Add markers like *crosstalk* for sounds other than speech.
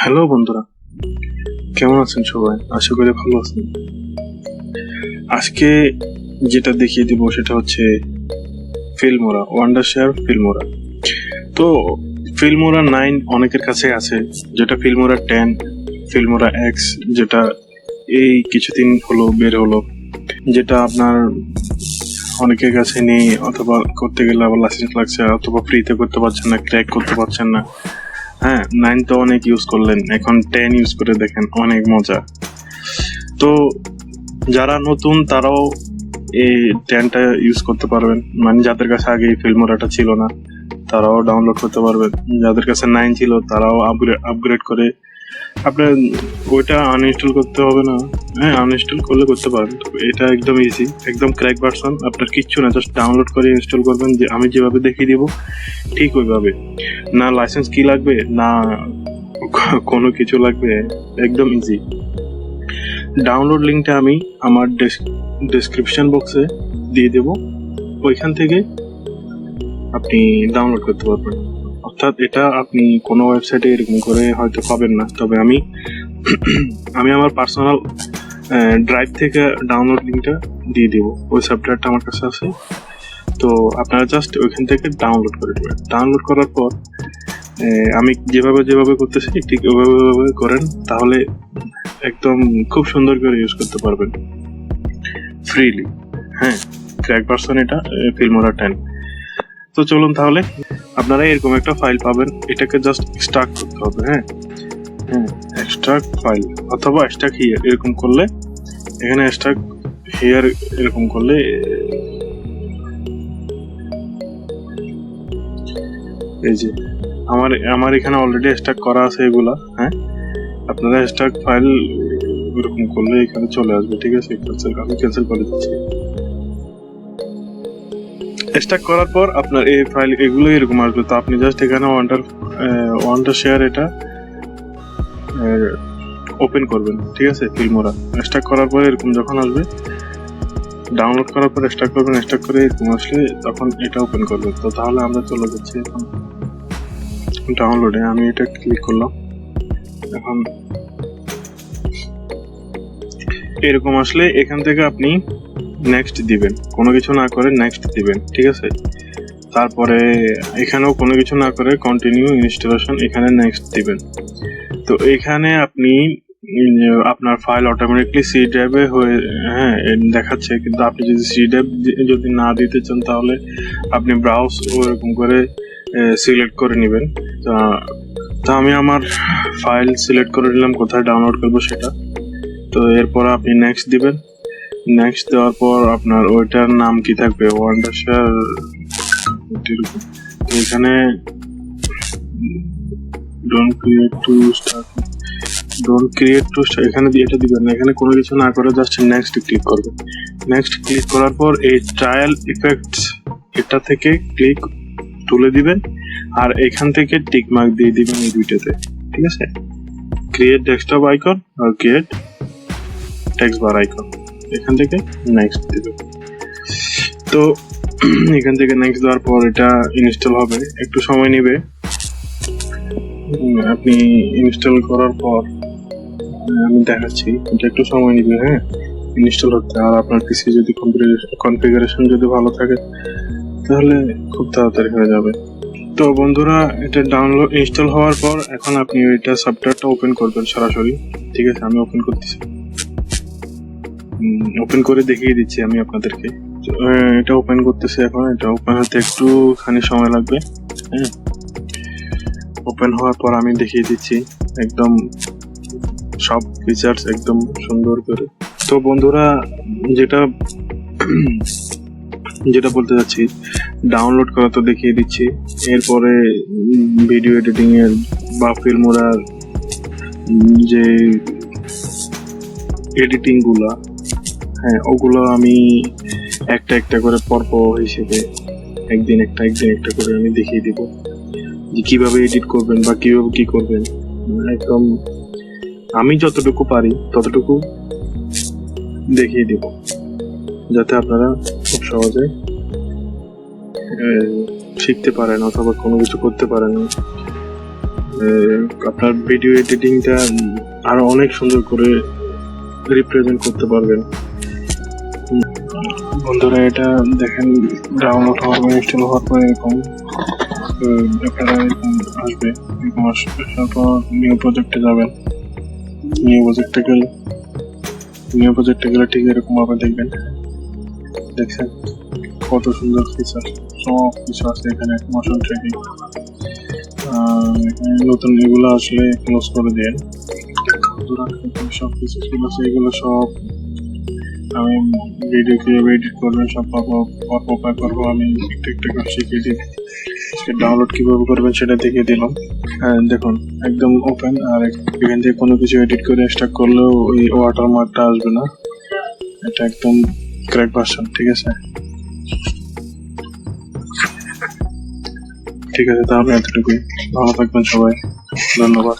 Hello বন্ধুরা। কেমন আছেন সবাই? আশা করি ভালো আছেন। আজকে যেটা দেখিয়ে দিব সেটা হচ্ছে ফিল্মোরা ওয়ান্ডার শেয়ার ফিল্মোরা। তো ফিল্মোরা নাইন অনেকের কাছে আছে, যেটা ফিল্মোরা টেন, ফিল্মোরা এক্স, যেটা এই কিছুদিন হলো, বের হলো, যেটা আপনার অনেকের কাছে নেই, অথবা করতে গেলে আবার লাইসেন্স লাগছে, অথবা ফ্রিতে করতে পারছেন না ক্র্যাক করতে পারছেন না। হ্যাঁ নাইন তো অনেক ইউজ করলেন। এখন টেন ইউজ করে দেখেন, অনেক মজা। তো যারা নতুন, তারাও এই টেনটা ইউজ করতে পারবেন। মানে যাদের কাছে আগে এই ফিল্মোরাটা ছিল না, তারাও ডাউনলোড করতে পারবেন। যাদের কাছে নাইন ছিল, তারাও আপগ্রেড আপগ্রেড করে আপনার ওইটা আনইনস্টল করতে হবে না। হ্যাঁ আনইনস্টল করলে করতে পারেন। এটা একদম ইজি একদম ক্র্যাক ভার্সন আপনার কিচ্ছু না জাস্ট ডাউনলোড করে ইনস্টল করবেন। যে আমি যেভাবে দেখিয়ে দিব, ঠিক ওইভাবে। না লাইসেন্স কি লাগবে, না কোনো কিছু লাগবে, একদম ইজি ডাউনলোড লিঙ্কটা আমি আমার ডেসক্রিপশন বক্সে দিয়ে দেব। ওইখান থেকে আপনি ডাউনলোড করতে পারবেন। অর্থাৎ এটা আপনি কোনো ওয়েবসাইটে এরকম করে হয়তো পাবেন না। তবে আমি আমি আমার পার্সোনাল ড্রাইভ থেকে ডাউনলোড লিঙ্কটা দিয়ে দেবো। ওই সফটওয়্যারটা আমার কাছে আছে। তো আপনারা জাস্ট ওইখান থেকে ডাউনলোড করে দেবেন ডাউনলোড করার পর আমি যেভাবে যেভাবে করতেছি, ঠিক ওইভাবে ওইভাবে করেন, তাহলে একদম খুব সুন্দর করে ইউজ করতে পারবেন। ফ্রিলি হ্যাঁ ক্র্যাক পার্সন এটা ফিল্মোরা টেন তো চলুন তাহলে। আপনারা এরকম একটা ফাইল পাবেন, এটাকে জাস্ট এক্সট্রাক্ট করতে হবে হ্যাঁ? হ্যাঁ এক্সট্রাক্ট ফাইল অথবা এক্সট্রাক্ট হিয়ার এরকম করলে, এখানে এক্সট্রাক্ট হিয়ার এরকম করলে, এই যে, আমার আমার এখানে অলরেডি স্ট্যাক করা আছে এগুলা হ্যাঁ? আপনারা স্ট্যাক ফাইল এরকম করলে এখানে চলে আসবে, ঠিক আছে? ক্যান্সেল আমি ক্যান্সেল করে দিচ্ছি। স্ট্যাক করার পর আপনার এই ফাইল এগুলো এরকম আসবে। তো আপনি জাস্ট এখানে ওয়ান্টার ওয়ান্টার শেয়ার এটা ওপেন করবেন, ঠিক আছে? ফিল্মোরা। স্ট্যাক করার পর এরকম যখন আসবে ডাউনলোড করার পর স্ট্যাক করবেন স্ট্যাক করে এরকম আসলে তখন এটা ওপেন করবেন। তো তাহলে আমরা চলে যাচ্ছি এখন ডাউনলোডে আমি এটা ক্লিক করলাম। এখন এরকম আসলে এখান থেকে আপনি নেক্সট দিবেন। কোনো কিছু না করে নেক্সট দিবেন, ঠিক আছে? তারপরে এখানেও কোনো কিছু না করে কন্টিনিউ ইনস্টলেশন এখানে নেক্সট দিবেন। তো এখানে আপনি আপনার ফাইল অটোমেটিকলি সি ড্রাইভে হয়ে হ্যাঁ দেখাচ্ছে, কিন্তু আপনি যদি সি ড্রাইভ যদি না দিতে চান তাহলে আপনি ব্রাউজ ওরকম করে সিলেক্ট করে নেবেন। তা আমি আমার ফাইল সিলেক্ট করে নিলাম, কোথায় ডাউনলোড করব সেটা। তো এরপর আপনি নেক্সট দিবেন। নেক্সট দেওয়ার পর আপনার ওইটার নাম কি থাকবে? ওয়ান্ডারশার এখানে don't create to start don't create to এখানে দিয়ে এটা দিবেন না। এখানে কোনো কিছু না করে জাস্ট নেক্সট ক্লিক করবেন। নেক্সট ক্লিক করার পর এই ট্রায়াল ইফেক্টস এটা থেকে ক্লিক তুলে দিবেন আর এখান থেকে টিক মার্ক দিয়ে দিবেন এই দুইটাতে। ঠিক আছে? ক্রিয়েট ডেস্কটপ আইকন আর ক্রিয়েট টেক্সট বার আইকন এখান থেকে নেক্সট দিবেন তো, *clears throat* এখান থেকে নেক্সট দেওয়ার পর এটা ইনস্টল হবে। একটু সময় নেবে। আপনি ইনস্টল করার পর আমি দেখাচ্ছি। এটা একটু সময় নেবে হ্যাঁ? ইনস্টল হতে আর আপনার পিসি যদি কনফিগারেশন যদি ভালো থাকে, তাহলে খুব তাড়াতাড়ি হয়ে যাবে। তো, বন্ধুরা, এটা ডাউনলোড ইনস্টল হওয়ার পর এখন আপনি এটা সফটওয়্যারটা ওপেন করবেন সরাসরি। ঠিক আছে, আমি ওপেন করতেছি। ওপেন করে দেখিয়ে দিচ্ছি আমি আপনাদেরকে। এটা ওপেন করতেছি এখন, এটা ওপেন হতে একটুখানি সময় লাগবে হ্যাঁ। ওপেন হওয়ার পর আমি দেখিয়ে দিচ্ছি একদম সব ফিচার্স একদম সুন্দর করে। তো বন্ধুরা, যেটা যেটা বলতে যাচ্ছি ডাউনলোড করা তো দেখিয়ে দিচ্ছি। এরপরে ভিডিও এডিটিং এর বা ফিল্মোরার যে এডিটিংগুলা হ্যাঁ ওগুলো আমি একটা একটা করে পর্ব হিসেবে একদিন একটা একদিন একটা করে আমি দেখিয়ে দিব যে কীভাবে এডিট করবেন বা কীভাবে কি করবেন। একদম আমি যতটুকু পারি ততটুকু দেখিয়ে দিব, যাতে আপনারা খুব সহজে শিখতে পারেন অথবা কোনো কিছু করতে পারেন। আপনার ভিডিও এডিটিংটা আরও অনেক সুন্দর করে রিপ্রেজেন্ট করতে পারবেন। বন্ধুরা, এটা দেখেন ডাউনলোড হওয়ার পর ইনস্টল হওয়ার পর এরকম আপনারা এরকম আসবে। এরকম আসবে, তারপর নিউ প্রজেক্টে যাবেন। নিউ প্রজেক্টে গেলে নিউ প্রজেক্টে গেলে ঠিক এরকম ভাবে দেখবেন। দেখছেন? কত সুন্দর ফিচার সব কিছু আছে এখানে মোশন এখানে নতুন এগুলো আসলে ক্লোজ করে দেন। সব কিছু ছিল এগুলো সব আমি ভিডিও কীভাবে এডিট করবেন সব পর্ব পাই করব আমি। একটু একটু করে শিখিয়ে দিই। ডাউনলোড কীভাবে করবেন সেটা দেখিয়ে দিলাম। দেখুন, একদম ওপেন আর এখান থেকে কোনো কিছু এডিট করে স্টার্ট করলেও ওই ওয়াটার মার্কটা আসবে না। এটা একদম ক্র্যাক ভার্সন ঠিক আছে? ঠিক আছে, তাহলে এতটুকুই। ভালো থাকবেন সবাই। ধন্যবাদ।